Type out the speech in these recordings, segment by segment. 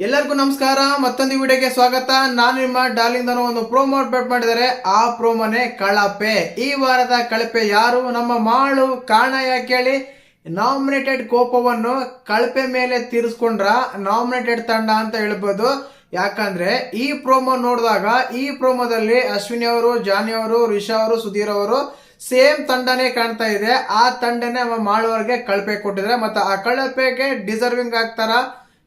ಎಲ್ಲರಿಗೂ ನಮಸ್ಕಾರ, ಮತ್ತೊಂದು ವಿಡಿಯೋಗೆ ಸ್ವಾಗತ. ನಾನು ನಿಮ್ಮ ಡಾರ್ಲಿಂಗ್ ಒಂದು ಪ್ರೋಮೋ ಅಪ್ಡೇಟ್ ಮಾಡಿದರೆ ಆ ಪ್ರೋಮೋನೆ ಕಳಪೆ. ಈ ವಾರದ ಕಳಪೆ ಯಾರು? ನಮ್ಮ ಮಾಳು ಕಾರಣ ಯಾಕೆ ಹೇಳಿ ನಾಮಿನೇಟೆಡ್ ಕೋಪವನ್ನು ಕಳಪೆ ಮೇಲೆ ತೀರಿಸ್ಕೊಂಡ್ರ ನಾಮಿನೇಟೆಡ್ ತಂಡ ಅಂತ ಹೇಳ್ಬೋದು. ಯಾಕಂದ್ರೆ, ಈ ಪ್ರೋಮೋ ನೋಡಿದಾಗ, ಈ ಪ್ರೋಮೋದಲ್ಲಿ ಅಶ್ವಿನಿ ಅವರು ಜಾನಿ ಅವರು, ರಿಷಾ ಅವರು, ಸುಧೀರ್ ಅವರು ಸೇಮ್ ತಂಡನೇ ಕಾಣ್ತಾ ಇದೆ. ಆ ತಂಡನೇ ನಮ್ಮ ಕಳಪೆ ಕೊಟ್ಟಿದ್ರೆ ಮತ್ತೆ ಆ ಕಳಪೆಗೆ ಡಿಸರ್ವಿಂಗ್ ಆಗ್ತಾರ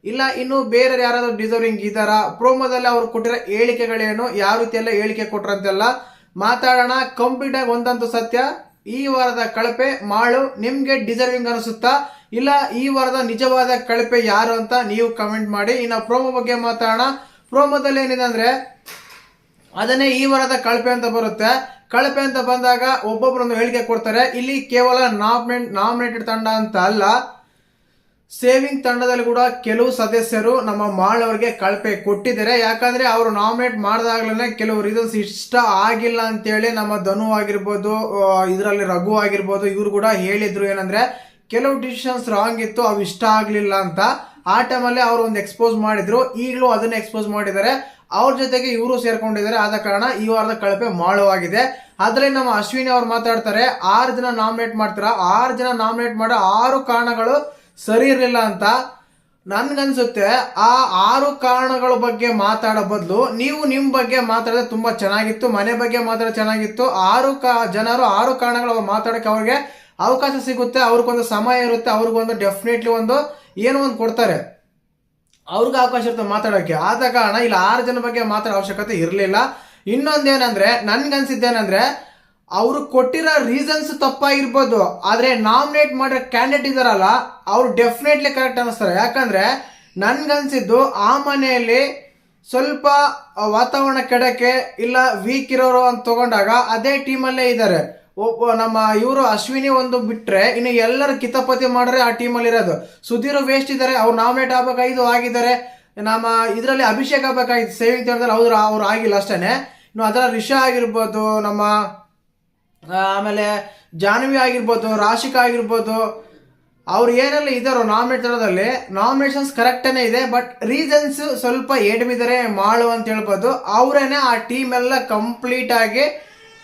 ಇಲ್ಲ, ಇನ್ನು ಬೇರೆ ಯಾರಾದ್ರೂ ಡಿಸರ್ವಿಂಗ್ ಇದಾರ ಪ್ರೋಮೋದಲ್ಲಿ ಅವ್ರು ಕೊಟ್ಟಿರೋ ಹೇಳಿಕೆಗಳೇನು? ಯಾವ ರೀತಿಯೆಲ್ಲ ಹೇಳಿಕೆ ಕೊಟ್ರಂತೆಲ್ಲ ಮಾತಾಡೋಣ. ಕಂಪ್ಲೀಟ್ ಆಗಿ ಒಂದಂತೂ ಸತ್ಯ. ಈ ವಾರದ ಕಳಪೆ, ಮಾಳು ನಿಮ್ಗೆ ಡಿಸರ್ವಿಂಗ್ ಅನಿಸುತ್ತಾ? ಇಲ್ಲ, ಈ ವಾರದ ನಿಜವಾದ ಕಳಪೆ ಯಾರು ಅಂತ ನೀವು ಕಮೆಂಟ್ ಮಾಡಿ. ಇನ್ನು ಪ್ರೋಮೋ ಬಗ್ಗೆ ಮಾತಾಡೋಣ. ಪ್ರೋಮೋದಲ್ಲಿ ಏನಿದೆ ಅಂದ್ರೆ, ಅದನ್ನೇ ಈ ವಾರದ ಕಳಪೆ ಅಂತ ಬರುತ್ತೆ. ಕಳಪೆ ಅಂತ ಬಂದಾಗ ಒಬ್ಬೊಬ್ಬರೊಂದು ಹೇಳಿಕೆ ಕೊಡ್ತಾರೆ. ಇಲ್ಲಿ ಕೇವಲ ನಾಮಿನೇಟ್ ನಾಮಿನೇಟೆಡ್ ತಂಡ ಅಂತ ಅಲ್ಲ. ಸೇವಿಂಗ್ ತಂಡದಲ್ಲಿ ಕೂಡ ಕೆಲವು ಸದಸ್ಯರು ನಮ್ಮ ಮಾಳ್ ಅವರಿಗೆ ಕಳಪೆ ಕೊಟ್ಟಿದ್ದಾರೆ. ಯಾಕಂದ್ರೆ ಅವರು ನಾಮಿನೇಟ್ ಮಾಡಿದಾಗ್ಲೇ ಕೆಲವು ರೀಸನ್ಸ್ ಇಷ್ಟ ಆಗಿಲ್ಲ ಅಂತೇಳಿ ನಮ್ಮ ಧನು ಆಗಿರ್ಬೋದು ಇದರಲ್ಲಿ ರಘು ಆಗಿರ್ಬೋದು, ಇವರು ಕೂಡ ಹೇಳಿದ್ರು ಏನಂದ್ರೆ, ಕೆಲವು ಡಿಸಿಷನ್ಸ್ ರಾಂಗ್ ಇತ್ತು, ಅವು ಇಷ್ಟ ಆಗ್ಲಿಲ್ಲ ಅಂತ. ಆ ಟೈಮಲ್ಲಿ ಅವರು ಒಂದು ಎಕ್ಸ್ಪೋಸ್ ಮಾಡಿದ್ರು. ಈಗಲೂ ಅದನ್ನ ಎಕ್ಸ್ಪೋಸ್ ಮಾಡಿದ್ದಾರೆ. ಅವ್ರ ಜೊತೆಗೆ ಇವರು ಸೇರ್ಕೊಂಡಿದ್ದಾರೆ. ಆದ ಕಾರಣ ಈ ವಾರದ ಕಳಪೆ ಆಗಿದೆ ಅದ್ರಲ್ಲಿ ನಮ್ಮ ಅಶ್ವಿನಿ ಅವ್ರು ಮಾತಾಡ್ತಾರೆ, ಆರು ಜನ ನಾಮಿನೇಟ್ ಮಾಡ್ತಾರ? ಆರು ಜನ ನಾಮಿನೇಟ್ ಮಾಡೋ ಆರು ಕಾರಣಗಳು ಸರಿ ಇರಲಿಲ್ಲ ಅಂತ ನನ್ಗನ್ಸುತ್ತೆ, ಆ ಆರು ಕಾರಣಗಳ ಬಗ್ಗೆ ಮಾತಾಡೋ ಬದಲು ನೀವು ನಿಮ್ಮ ಬಗ್ಗೆ ಮಾತಾಡಿದ್ರೆ ತುಂಬಾ ಚೆನ್ನಾಗಿತ್ತು, ಮನೆ ಬಗ್ಗೆ ಮಾತಾಡ ಚೆನ್ನಾಗಿತ್ತು, ಆರು ಜನರು ಆರು ಕಾರಣಗಳು ಅವ್ರು ಮಾತಾಡೋಕೆ ಅವ್ರಿಗೆ ಅವಕಾಶ ಸಿಗುತ್ತೆ, ಅವ್ರಿಗೊಂದು ಸಮಯ ಇರುತ್ತೆ, ಅವ್ರಿಗೊಂದು ಡೆಫಿನೆಟ್ಲಿ ಒಂದು ಏನೋ ಒಂದು ಕೊಡ್ತಾರೆ. ಅವ್ರಿಗೆ ಅವಕಾಶ ಇರುತ್ತೆ ಮಾತಾಡೋಕ್ಕೆ ಆದ ಕಾರಣ ಇಲ್ಲಿ ಆರು ಜನ ಬಗ್ಗೆ ಮಾತಾಡೋ ಅವಶ್ಯಕತೆ ಇರಲಿಲ್ಲ. ಇನ್ನೊಂದೇನಂದ್ರೆ, ನನ್ಗನ್ಸಿದ್ದೇನಂದ್ರೆ ಅವರು ಕೊಟ್ಟಿರೋ ರೀಸನ್ಸ್ ತಪ್ಪಾಗಿರ್ಬೋದು, ಆದ್ರೆ ನಾಮಿನೇಟ್ ಮಾಡಿರೋ ಕ್ಯಾಂಡಿಡೇಟ್ ಇದಾರಲ್ಲ, ಅವ್ರು ಡೆಫಿನೆಟ್ಲಿ ಕರೆಕ್ಟ್ ಅನ್ನಿಸ್ತಾರೆ. ಯಾಕಂದ್ರೆ ನನ್ಗನ್ಸಿದ್ದು ಆ ಮನೆಯಲ್ಲಿ ಸ್ವಲ್ಪ ವಾತಾವರಣ ಕೆಡಕ್ಕೆ ಇಲ್ಲ ವೀಕ್ ಇರೋರು ಅಂತ ತಗೊಂಡಾಗ ಅದೇ ಟೀಮಲ್ಲೇ ಇದ್ದಾರೆ ಒಬ್ಬ ನಮ್ಮ ಇವರು ಅಶ್ವಿನಿ ಒಂದು ಬಿಟ್ಟರೆ ಇನ್ನು ಎಲ್ಲರೂ ಕಿತಪತಿ ಮಾಡ್ರೆ ಆ ಟೀಮಲ್ಲಿ ಇರೋದು. ಸುಧೀರ್ ವೇಸ್ಟ್ ಇದ್ದಾರೆ ಅವ್ರು ನಾಮಿನೇಟ್ ಆಗಬೇಕಾಗಿದ್ದು ಆಗಿದ್ದಾರೆ. ನಮ್ಮ ಇದರಲ್ಲಿ ಅಭಿಷೇಕ್ ಆಗಬೇಕಾಗಿತ್ತು ಸೇವಿಂಗ್ ಅವ್ರು ಅವ್ರು ಆಗಿಲ್ಲ ಅಷ್ಟೇ ಇನ್ನು ಅದರ ರಿಷಾ ಆಗಿರ್ಬೋದು, ನಮ್ಮ ಆಮೇಲೆ ಜಾಹ್ನವಿ ಆಗಿರ್ಬೋದು, ರಾಶಿಕಾ ಆಗಿರ್ಬೋದು, ಅವ್ರು ಏನೆಲ್ಲ ಇದಾರೋ ನಾಮನೇತರದಲ್ಲಿ ನಾಮಿನೇಷನ್ಸ್ ಕರೆಕ್ಟೇ ಇದೆ ಬಟ್ ರೀಸನ್ಸ್ ಸ್ವಲ್ಪ ಏಡ್ಮಿದರೆ ಮಾಡು ಅಂತ ಹೇಳ್ಬೋದು. ಅವರೇನೆ ಆ ಟೀಮ್ ಎಲ್ಲ ಕಂಪ್ಲೀಟ್ ಆಗಿ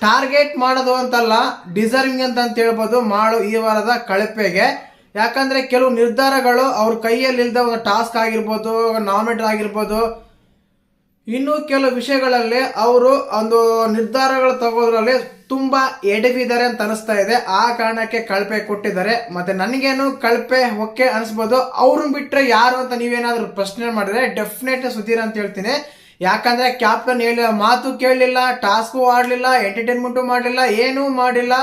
ಟಾರ್ಗೆಟ್ ಮಾಡೋದು ಅಂತಲ್ಲ ಡಿಸರ್ವಿಂಗ್ ಅಂತ ಅಂತ ಹೇಳ್ಬೋದು ಮಾಡು ಈ ವಾರದ ಕಳಪೆಗೆ. ಯಾಕಂದ್ರೆ ಕೆಲವು ನಿರ್ಧಾರಗಳು ಅವ್ರ ಕೈಯಲ್ಲಿ ಇಲ್ದ ಒಂದು ಟಾಸ್ಕ್ ಆಗಿರ್ಬೋದು ನಾಮಿನೇಟರ್ ಆಗಿರ್ಬೋದು, ಇನ್ನೂ ಕೆಲವು ವಿಷಯಗಳಲ್ಲಿ ಅವರು ಒಂದು ನಿರ್ಧಾರಗಳು ತಗೋದ್ರಲ್ಲಿ ತುಂಬಾ ಎಡವಿದ್ದಾರೆ ಅಂತ ಅನಿಸ್ತಾ ಇದೆ. ಆ ಕಾರಣಕ್ಕೆ ಕಳಪೆ ಕೊಟ್ಟಿದ್ದಾರೆ. ಮತ್ತೆ ನನಗೇನು ಕಳಪೆ ಹೊಕ್ಕೆ ಅನಿಸ್ಬೋದು? ಅವ್ರನ್ನ ಬಿಟ್ರೆ ಯಾರು ಅಂತ ನೀವೇನಾದ್ರೂ ಪ್ರಶ್ನೆ ಮಾಡಿದ್ರೆ ಡೆಫಿನೆಟ್ ಸುಧೀರ್ ಅಂತ ಹೇಳ್ತೀನಿ. ಯಾಕಂದ್ರೆ ಕ್ಯಾಪ್ಟನ್ ಹೇಳಿ ಮಾತು ಕೇಳಲಿಲ್ಲ ಟಾಸ್ಕು ಆಡಲಿಲ್ಲ ಎಂಟರ್ಟೈನ್ಮೆಂಟು ಮಾಡಲಿಲ್ಲ, ಏನೂ ಮಾಡಿಲ್ಲ.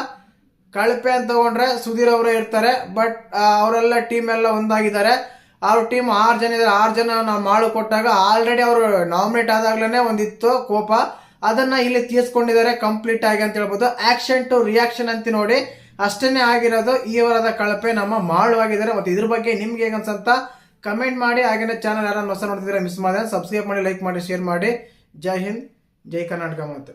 ಕಳಪೆ ಅಂತ ತಗೊಂಡ್ರೆ ಸುಧೀರ್ ಅವರೇ ಇರ್ತಾರೆ. ಬಟ್ ಅವರೆಲ್ಲ ಟೀಮ್ ಎಲ್ಲ ಒಂದಾಗಿದ್ದಾರೆ. ಅವ್ರ ಟೀಮ್ ಆರು ಜನ ಇದ್ದಾರೆ. ಆರು ಜನ ನಾವು ಮಾಡು ಕೊಟ್ಟಾಗ ಆಲ್ರೆಡಿ ಅವರು ನಾಮಿನೇಟ್ ಆದಾಗ್ಲೇ ಒಂದಿತ್ತು ಕೋಪ. ಅದನ್ನ ಇಲ್ಲಿ ತೀರ್ಸ್ಕೊಂಡಿದ್ದಾರೆ ಕಂಪ್ಲೀಟ್ ಆಗಿ ಅಂತ ಹೇಳ್ಬೋದು. ಆಕ್ಷನ್ ಟು ರಿಯಾಕ್ಷನ್ ಅಂತ ನೋಡಿ, ಅಷ್ಟನ್ನೇ ಆಗಿರೋದು ಈ ವಾರದ ಕಳಪೆ ನಮ್ಮ ಮಾಳು ಆಗಿದ್ದಾರೆ ಮತ್ತೆ ಇದ್ರ ಬಗ್ಗೆ ನಿಮ್ಗೆ ಹೇಗೆ ಅನ್ಸಂತ ಕಮೆಂಟ್ ಮಾಡಿ. ಹಾಗೇನೆ ಚಾನಲ್ ಯಾರು ಹೊಸ ನೋಡ್ತಿದ್ರೆ ಮಿಸ್ ಮಾಡಿದ್ರೆ ಸಬ್ಸ್ಕ್ರೈಬ್ ಮಾಡಿ ಲೈಕ್ ಮಾಡಿ ಶೇರ್ ಮಾಡಿ. ಜೈ ಹಿಂದ್, ಜೈ ಕರ್ನಾಟಕ ಮಾತು.